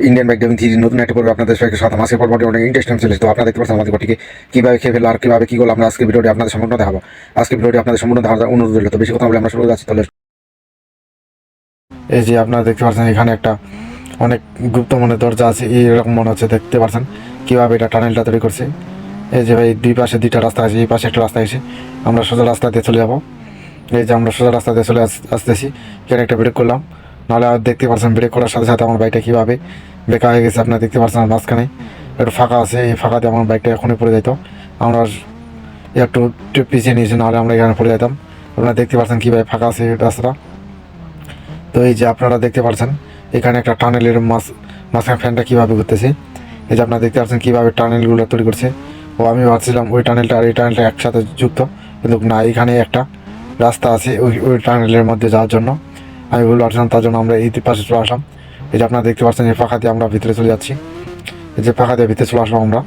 Indian driving three নতুন একটা পর্ব আপনাদের সবাইকে সাথে মাসের পর্বটি অনেক ইন্টারেস্টিং চলেছে তো আপনারা দেখতে পাচ্ছেন আমাদের ঘরটিকে কীভাবে খেয়ে ফেলো আর কীভাবে কী করল আমরা আজকে ভিডিওটি আপনাদের সম্পূর্ণ দেখাবো। আজকে ভিডিওটি আপনাদের সম্পূর্ণ দেখার অনুরোধ রইল। তো বেশি কথা বলে আমরা শুরু যাচ্ছি। তাহলে এই যে আপনারা দেখতে পাচ্ছেন, এখানে একটা অনেক গুপ্ত মনে দরজা আছে এইরকম মনে হচ্ছে দেখতে পাচ্ছেন কীভাবে এটা টানেলটা তৈরি করছে। এই যে ভাই, দুই পাশে দুইটা রাস্তা আছে, এই পাশে একটা রাস্তা এসে আমরা সোজা রাস্তা দিয়ে চলে যাব। এই যে আমরা সোজা রাস্তা দিয়ে চলে আস- আসতেছি। এখানে একটা ব্রেক করলাম। নাহলে দেখতে পাচ্ছেন ব্রেক করার সাথে সাথে আমার বাইকটা কীভাবে বেকা হয়ে গেছে, আপনারা দেখতে পাচ্ছেন মাঝখানে। একটু ফাঁকা আছে, এই ফাঁকাতে আমার বাইকটা এখনই পড়ে যেত আমরা একটু পিছিয়ে নিয়েছি, নাহলে আমরা এখানে পড়ে যেতাম আপনারা দেখতে পাচ্ছেন কীভাবে ফাঁকা আছে রাস্তাটা। তো এই যে আপনারা দেখতে পাচ্ছেন এখানে একটা টানেলের মাছ মাঝখানে ফ্যানটা কীভাবে ঘুরতেছে। এই যে আপনারা দেখতে পাচ্ছেন কীভাবে টানেলগুলো তৈরি করছে। ও আমি ভাবছিলাম ওই টানেলটা আর এই টানেলটা একসাথে যুক্ত, কিন্তু না, এখানে একটা রাস্তা আছে ওই ওই টানেলের মধ্যে যাওয়ার জন্য। আমি বলে পারছিলাম তার জন্য আমরা এই পাশে চলে আসলাম। এই যে আপনারা দেখতে পাচ্ছেন এই ফাঁকা দিয়ে আমরা ভিতরে চলে যাচ্ছি। এই যে ফাঁকা দিয়ে ভিতরে চলে আসলাম আমরা।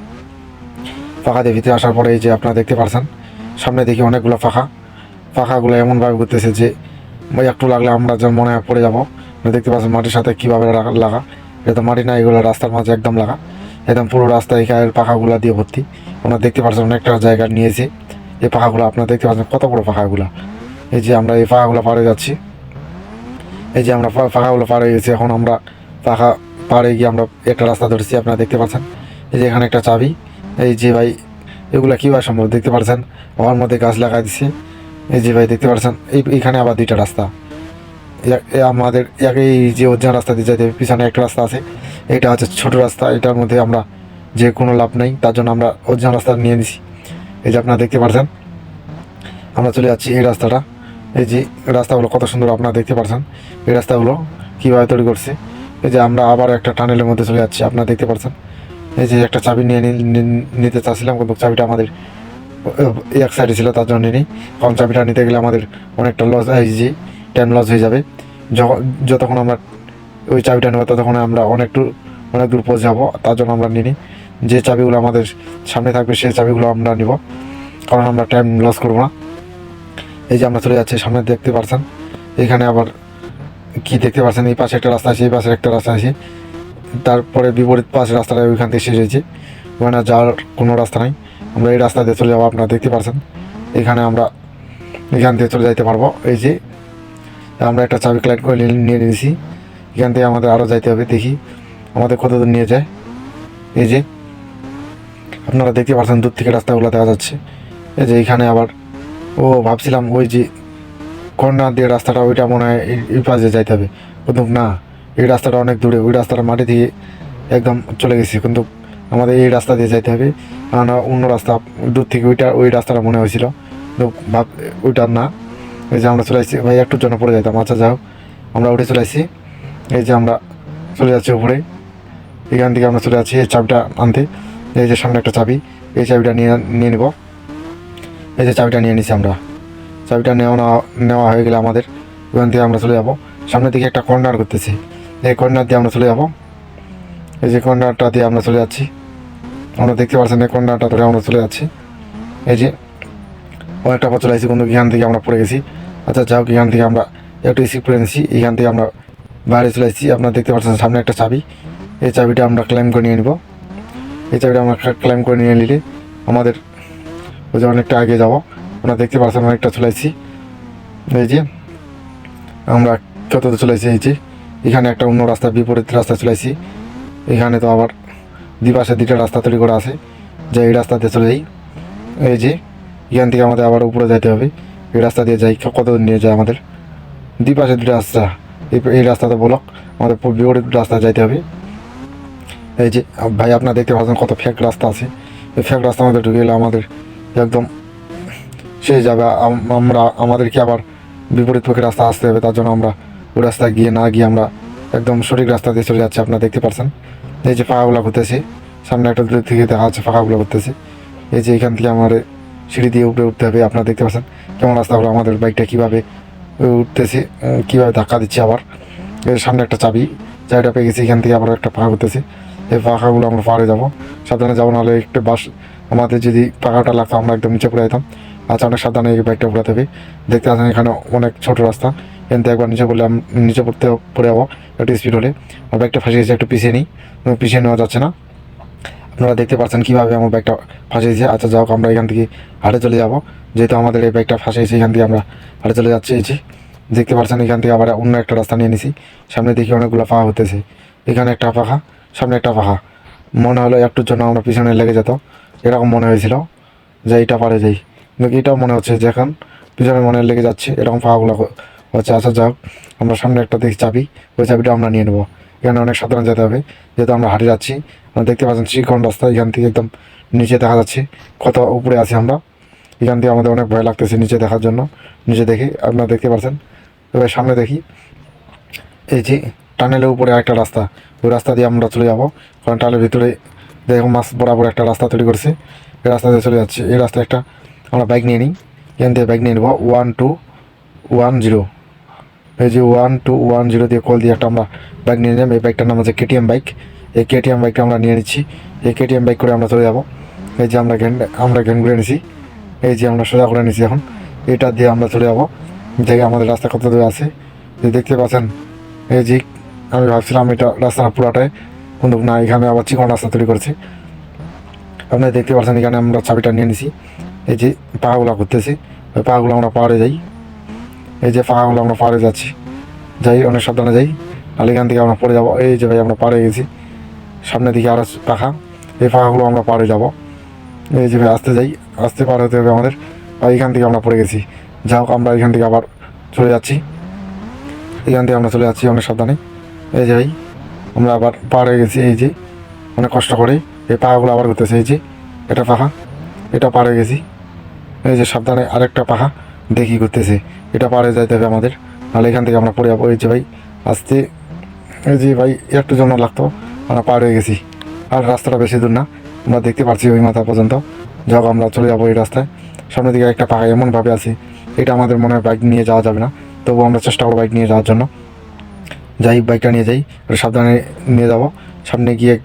ফাঁকা দিয়ে ভিতরে আসার পরে এই যে আপনারা দেখতে পাচ্ছেন, সামনে দেখি অনেকগুলো ফাঁকা। ফাঁকাগুলো এমনভাবে ঘুরতেছে যে একটু লাগলে আমরা যেন মনে পড়ে যাব। দেখতে পাচ্ছেন মাটির সাথে কীভাবে লাগা- এটা তো মাটি না, এগুলো রাস্তার মাঝে একদম লাগা। একদম পুরো রাস্তা এখানে পাখাগুলো দিয়ে ভর্তি। আপনারা দেখতে পাচ্ছেন অনেকটা জায়গা নিয়েছে। এই পাখাগুলো আপনারা দেখতে পাচ্ছেন কত বড় পাখাগুলো এই যে আমরা এই পাখাগুলো পাড়ে যাচ্ছি। এই যে আমরা পাখাগুলো পাড়ে গেছি, এখন আমরা পাখা পাড়ে গিয়ে আমরা একটা রাস্তা ধরেছি, আপনারা দেখতে পাচ্ছেন। এই যে এখানে একটা চাবি, এই যে ভাই, এগুলা কীভাবে সম্ভব দেখতে পাচ্ছেন আমার মধ্যে গাছ লাগাই দিছে। এই যে ভাই, দেখতে পাচ্ছেন এই এইখানে আবার দুইটা রাস্তা। আমাদের এই যে অরিজিনাল রাস্তা দিয়ে যাইতে পিছনে একটা রাস্তা আছে। এটা হচ্ছে ছোট রাস্তা, এটার মধ্যে আমরা যে কোনো লাভ নেই, তার জন্য আমরা অরিজিনাল রাস্তা নিয়ে নিছি। এই যে আপনারা দেখতে পাচ্ছেন আমরা চলে যাচ্ছি এই রাস্তাটা। এই যে রাস্তাগুলো কত সুন্দর আপনারা দেখতে পাচ্ছেন এই রাস্তাগুলো কীভাবে তৈরি করছে। এই যে আমরা আবার একটা টানেলের মধ্যে চলে যাচ্ছি, আপনারা দেখতে পাচ্ছেন এই যে একটা চাবি নিয়ে নিতে চাচ্ছিলাম, কিন্তু চাবিটা আমাদের এক সাইডে ছিল, তার জন্য নিই। কারণ চাবিটা নিতে গেলে আমাদের অনেকটা লস এই যে টাইম লস হয়ে যাবে। যখন যতক্ষণ আমরা ওই চাবিটা নেব, ততক্ষণ আমরা অনেক দূর অনেক দূর পৌঁছে যাব, তার জন্য আমরা নিই যে চাবিগুলো আমাদের সামনে থাকবে, সেই চাবিগুলো আমরা নিব। কারণ আমরা টাইম লস করব না। এই যে আমরা চলে যাচ্ছি, সামনে দেখতে পারছেন? এখানে আবার কি দেখতে পাচ্ছেন এই পাশে একটা রাস্তা আছে, এই পাশে একটা রাস্তা আছে। তারপরে বিপরীত পাশে রাস্তাটা ওইখান থেকে শেষ হয়েছে ওখানে যাওয়ার কোনো রাস্তা নাই। আমরা এই রাস্তা দিয়ে চলে যাব, আপনারা দেখতে পাচ্ছেন এখানে আমরা এখান থেকে চলে যাইতে পারব। এই যে আমরা একটা চাবি ক্লাইট করে নিয়ে- নিয়ে নিয়েছি। এখান থেকে আমাদের আরও যাইতে হবে, দেখি আমাদের কত দূর নিয়ে যায়। এই যে আপনারা দেখতে পাচ্ছেন দূর থেকে রাস্তাগুলো দেখা যাচ্ছে। এই যে এখানে আবার ও ভাবছিলাম ওই যে কর্নার দিয়ে রাস্তাটা, ওইটা মনে হয় এই- পাশে যাইতে হবে। কিন্তু না, এই রাস্তাটা অনেক দূরে, ওই রাস্তাটা মাটি দিয়ে একদম চলে গেছি। কিন্তু আমাদের এই রাস্তা দিয়ে যাইতে হবে। কারণ অন্য রাস্তা দূর থেকে ওইটা, ওই রাস্তাটা মনে হয়েছিল। কিন্তু ভাব ওইটা না। এই যে আমরা চলে আসছি। ভাই একটুর জন্য পড়ে যাইতাম। আচ্ছা যাও আমরা উঠে চলে আসছি। এই যে আমরা চলে যাচ্ছি উপরে। এখান থেকে আমরা চলে যাচ্ছি এই চাবিটা আনতে। এই যে সামনে একটা চাবি। এই চাবিটা নিয়ে নিয়ে নেব। এই যে চাবিটা নিয়ে নিছি আমরা। চাবিটা নেওয়া নেওয়া- হয়ে গেলে আমাদের, ওখান থেকে আমরা চলে যাব। সামনের দিকে একটা কর্নার করতেছি। এই কর্নার দিয়ে আমরা চলে যাব। এই যে কর্নারটা দিয়ে আমরা চলে যাচ্ছি। আমরা দেখতে পাচ্ছেন এই কর্নারটা ধরে আমরা চলে যাচ্ছি। এই যে অনেকটা পথ চলে আসছি কিন্তু এখান থেকে আমরা পড়ে গেছি। আচ্ছা যাও, এখান থেকে আমরা একটু রিসিভ করে নিচ্ছি এখান থেকে আমরা বাইরে চলে আসছি আপনারা দেখতে পাচ্ছেন সামনে একটা চাবি। এই চাবিটা আমরা ক্লাইম করে নিয়ে নিব। এই চাবিটা আমরা ক্লাইম করে নিয়ে নিলে আমাদের ওই যে অনেকটা আগে যাব। আপনারা দেখতে পাচ্ছেন অনেকটা চলেছি এই যে, আমরা কত দূর চলে আসছি এই যে। এখানে একটা অন্য রাস্তা, বিপরীত রাস্তা চলেছি এখানে তো আবার দুপাশে দুইটা রাস্তা তৈরি করা আছে। যে এই রাস্তা দিয়ে চলে যাই। এই যে, এখান থেকে আমাদের আবার উপরে যাইতে হবে। এই রাস্তা দিয়ে যাই কত নিয়ে যায় আমাদের। দুই পাশে দুটো রাস্তা। এই রাস্তাতে ব্লক আমাদের বিপরীত রাস্তা যাইতে হবে। এই যে, ভাই, আপনারা দেখতে পাচ্ছেন কত ফেক রাস্তা আছে। এই ফেক রাস্তা আমাদের ঢুকে গেলে, আমাদের একদম শেষ যাবে। আমরা, আমাদেরকে আবার বিপরীত পক্ষে রাস্তা আসতে হবে, তার জন্য আমরা ওই রাস্তা গিয়ে না গিয়ে আমরা একদম সঠিক রাস্তা দিয়ে চলে যাচ্ছি, আপনারা দেখতে পাচ্ছেন এই যে ফাঁকাগুলো ঘুরতেছি, সামনে একটা দূর থেকে দেখা যাচ্ছে ফাঁকাগুলো ঘুরতেছে। এই যে এখান থেকে আমাদের সিঁড়ি দিয়ে উপরে উঠতে হবে, আপনারা দেখতে পাচ্ছেন কেমন রাস্তা হলো, আমাদের বাইকটা কীভাবে উঠতেছে কীভাবে ধাক্কা দিচ্ছে আবার। এর সামনে একটা চাবি, চাবিটা পেয়ে গেছি, এখান থেকে আবার একটা পাখা করতেছে এই পাখাগুলো আমরা পাহাড়ে যাব। সাবধানে যাব, নাহলে একটু বাস আমাদের যদি পাখাটা লাগতো, আমরা একদম নিচে পড়ে যেতাম। আচ্ছা অনেক সাবধানে এই বাইকটা ঘোরাতে হবে। দেখতে পাচ্ছেন এখানে অনেক ছোট রাস্তা। কিন্তু একবার নিচে পড়লে নিচে পড়তে পড়ে যাব একটু স্পিড হলে। আর বাইকটা ফাঁসে গেছে, একটু পিছিয়ে নিই। পিছিয়ে নেওয়া যাচ্ছে না। আপনারা দেখতে পাচ্ছেন কীভাবে আমার বাইকটা ফাঁসিয়েছে আচ্ছা যাও আমরা এখান থেকে হাটে চলে যাব। যেহেতু আমাদের এই বাইকটা ফাঁসিয়েছে এখান থেকে আমরা হাটে চলে যাচ্ছি। এই দেখতে পাচ্ছেন, এখান থেকে আবার অন্য একটা রাস্তা নিয়ে নিছি। সামনে দেখি অনেকগুলো পাখা হতেছে এখানে একটা পাখা সামনে একটা পাখা মনে হলো একটুর জন্য আমরা পিছনে লেগে যেত এরকম মনে হয়েছিল যে এইটা পারে যাই। কিন্তু এটাও মনে হচ্ছে যে এখন পিছনে মনে লেগে যাচ্ছে, এরকম হ- হচ্ছে। আচ্ছা যাও আমরা সামনে একটা দেখি চাবি, ওই চাবিটা আমরা নিয়ে নেব। এখানে অনেক সাধারণ যেতে হবে, যেহেতু আমরা হাঁটে যাচ্ছি, আমরা দেখতে পাচ্ছেন চিকন রাস্তা, এখান থেকে একদম নিচে দেখা যাচ্ছে, কত উপরে আছি আমরা। এখান থেকে আমাদের অনেক ভয় লাগতেছে নিচে দেখার জন্য, নিচে দেখি, আপনারা দেখতে পাচ্ছেন। এবার সামনে দেখি, এই যে টানেলের উপরে একটা রাস্তা, ওই রাস্তা দিয়ে আমরা চলে যাব, কারণ টানেলের ভিতরে দেখো মাছ বরাবর একটা রাস্তা তৈরি করছে। এই রাস্তা দিয়ে চলে যাচ্ছে। এই রাস্তায় একটা আমরা বাইক নিয়ে নিই। এখান থেকে বাইক নিয়ে নেব। ওয়ান টু ওয়ান জিরো এই যে ওয়ান টু ওয়ান জিরো দিয়ে কল দিয়ে একটা আমরা বাইক নিয়ে নিলাম। এই বাইকটার নাম হচ্ছে কেটিএম বাইক এই কেটিএম বাইকটা আমরা নিয়ে নিচ্ছি। এই কেটিএম বাইক করে আমরা চলে যাব। এই যে আমরা ঘ্যান আমরা ঘ্যান ঘুরে নিছি। এই যে আমরা সোজা করে নিছি এখন। এটা দিয়ে আমরা চলে যাব। দেখে আমাদের রাস্তা কত দূরে আছে দেখতে পাচ্ছেন? এই যে আমি ভাবছিলাম এটা রাস্তা পুরাটাই কিন্তু না, এখানে আবার চিকন রাস্তা তৈরি করেছে। আপনারা দেখতে পাচ্ছেন এখানে আমরা চাবিটা নিয়ে নিছি। এই যে পাহাগুলো ঘুরতেছি, ওই পাহাগুলো আমরা পাহাড়ে যাই। এই যে পাহাগুলো আমরা পাহাড়ে যাচ্ছি। যাই, অনেক সাবধানে যাই। নাহলে এখান থেকে আমরা পড়ে যাব। এই যে ভাই, আমরা পাড়ে গেছি। সামনের দিকে আরও পাখা। এই পাখাগুলো আমরা পাড়ে যাব। এই যে ভাই, আসতে যাই। আসতে পার হতে হবে আমাদের। আর এখান থেকে আমরা পড়ে গেছি। যা হোক, আমরা এখান থেকে আবার চলে যাচ্ছি। এখান থেকে আমরা চলে যাচ্ছি অনেক সাবধানে। এই যে ভাই আমরা আবার পার হয়ে গেছি, এই যে। অনেক কষ্ট করে। এই পাখাগুলো আবার ঘুরতেছে, এই যে। এটা পাখা, এটা পার হয়ে গেছি। এই যে সাবধানে আরেকটা পাখা দেখি ঘুরতেছে। এটা পারে যাইতে হবে আমাদের। নাহলে এখান থেকে আমরা পড়ে যাব। এই যে ভাই, আসতে। এই যে ভাই, একটু জন্য লাগতো, আমরা পার হয়ে গেছি। আর রাস্তাটা বেশি দূর না। আমরা দেখতে পাচ্ছি ওই মাথা পর্যন্ত। যখন আমরা চলে যাব এই রাস্তায়। সামনের দিকে একটা পাখা এমনভাবে আছে। এটা আমাদের মনে হয় বাইক নিয়ে যাওয়া যাবে না। তবু আমরা চেষ্টা করব বাইক নিয়ে যাওয়ার জন্য। যাই বাইকটা নিয়ে যাই আর সাবধানে নিয়ে যাব। সামনে গিয়ে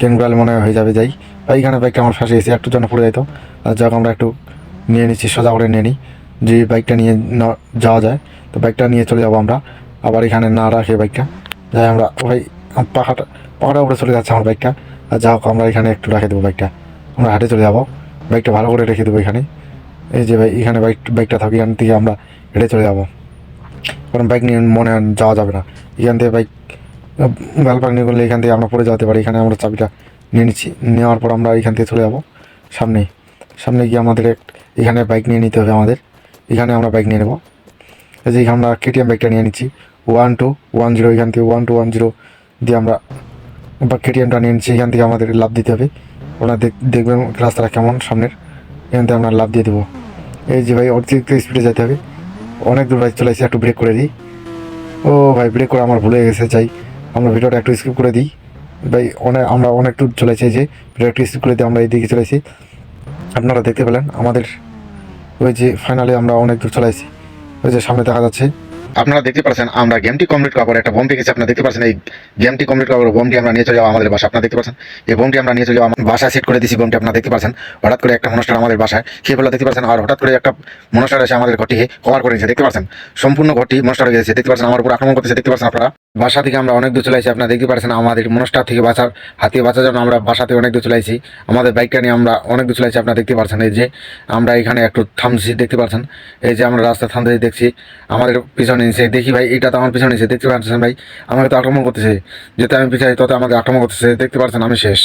কেনগুড়ালে মনে হয় যাবে, যাই। এইখানে বাইকটা আমার ফাঁসে গেছে একটু জন্য পড়ে আর যাক, আমরা একটু নিয়ে নিচ্ছি, সোজা করে নিয়ে নিই। যে বাইকটা নিয়ে যাওয়া যায়, তো বাইকটা নিয়ে চলে যাব আমরা। আবার এখানে না রাখে বাইকটা যাই, আমরা ওই পাখাটা পাখাটা উপরে চলে যাচ্ছে আমার বাইকটা আর যা হোক আমরা এখানে একটু রেখে দেবো বাইকটা আমরা হাটে চলে যাব। বাইকটা ভালো করে রেখে দেবো এখানে। এই যে ভাই, এখানে বাইক বাইকটা থাকি এখান থেকে আমরা হেঁটে চলে যাব। কারণ বাইক নিয়ে মনে যাওয়া যাবে না। এখান থেকে বাইক গালপাক নিয়ে করলে এখান থেকে আমরা পড়ে যেতে পারি। এখানে আমরা চাবিটা নিয়ে নিচ্ছি। নেওয়ার পর আমরা এখান থেকে চলে যাব। সামনে সামনে গিয়ে আমাদের এখানে বাইক নিয়ে নিতে হবে আমাদের। এখানে আমরা বাইক নিয়ে নেব। এই যে আমরা কেটিএম বাইকটা নিয়ে নিচ্ছি। ওয়ান টু ওয়ান জিরো এখান থেকে ওয়ান টু ওয়ান জিরো দিয়ে আমরা বা কেটিএমটা নিয়ে নিচ্ছি। এখান থেকে আমাদের লাভ দিতে হবে। ওনারা দেখ- দেখবেন রাস্তাটা কেমন সামনের। এখান থেকে আমরা লাভ দিয়ে দেবো। এই যে ভাই, অতিরিক্ত স্পিডে যেতে হবে। অনেক দূর বাইক চলে একটু ব্রেক করে দিই। ও ভাই ব্রেক করে আমার ভুলে গেছে চাই আমরা ভিডিওটা একটু স্কিপ করে দিই। ভাই, অনেক, আমরা অনেক দূর চলেছি যে ভিডিও একটু স্কিপ করে দিই, আমরা এইদিকে চলেছি আপনারা দেখতে পেলেন, আমাদের ওই যে ফাইনালি আমরা অনেক দূর চলেছি ওই যে সামনে দেখা যাচ্ছে। আপনারা দেখতে পাচ্ছেন, আমরা গেমটি কমপ্লিট করার পরে একটা বোম পেয়েছি আপনারা দেখতে পাচ্ছেন এই গেমটি কমপ্লিট করার পরে বোমটি আমরা নিয়ে চলে যাব আমাদের বাসা আপনারা দেখতে পাচ্ছেন, এই বোমটি আমরা নিয়ে চলে যাব আমার বাসায় সেট করে দিয়েছি বোমটি আপনারা দেখতে পাচ্ছেন। হঠাৎ করে একটা মনস্টার আমাদের বাসায় খেয়ে ফেলা দেখতে পাচ্ছেন, আর হঠাৎ করে একটা মনস্টার এসে আমাদের ঘরটিকে কভার করে নিয়েছে দেখতে পাচ্ছেন? সম্পূর্ণ ঘরটি মনস্টার হয়ে গেছে, দেখতে পাচ্ছেন, আমার উপর আক্রমণ করতেছে, দেখতে পাচ্ছেন আপনারা? বাসা থেকে আমরা অনেক দূর চলে আসি, আপনারা দেখতে পাচ্ছেন, আমাদের মনস্টার থেকে বাঁচার হাত বাঁচার জন্য আমরা বাসা থেকে অনেক দূর চলে আসি। আমাদের বাইকটা নিয়ে আমরা অনেক দূর চলে আসি, আপনারা দেখতে পাচ্ছেন, এই যে আমরা এখানে একটু থামছি দেখতে পাচ্ছেন। এই যে আমরা রাস্তা থামতে দেখছি, আমাদের পিছনে নিচে দেখি ভাই, এটা তো আমার পিছনে নিচে দেখতে পাচ্ছেন ভাই? আমাকে তো আক্রমণ করতেছে, যেতে আমি পিছাই, তত আমাকে আক্রমণ করতেছে, দেখতে পাচ্ছেন আমি শেষ।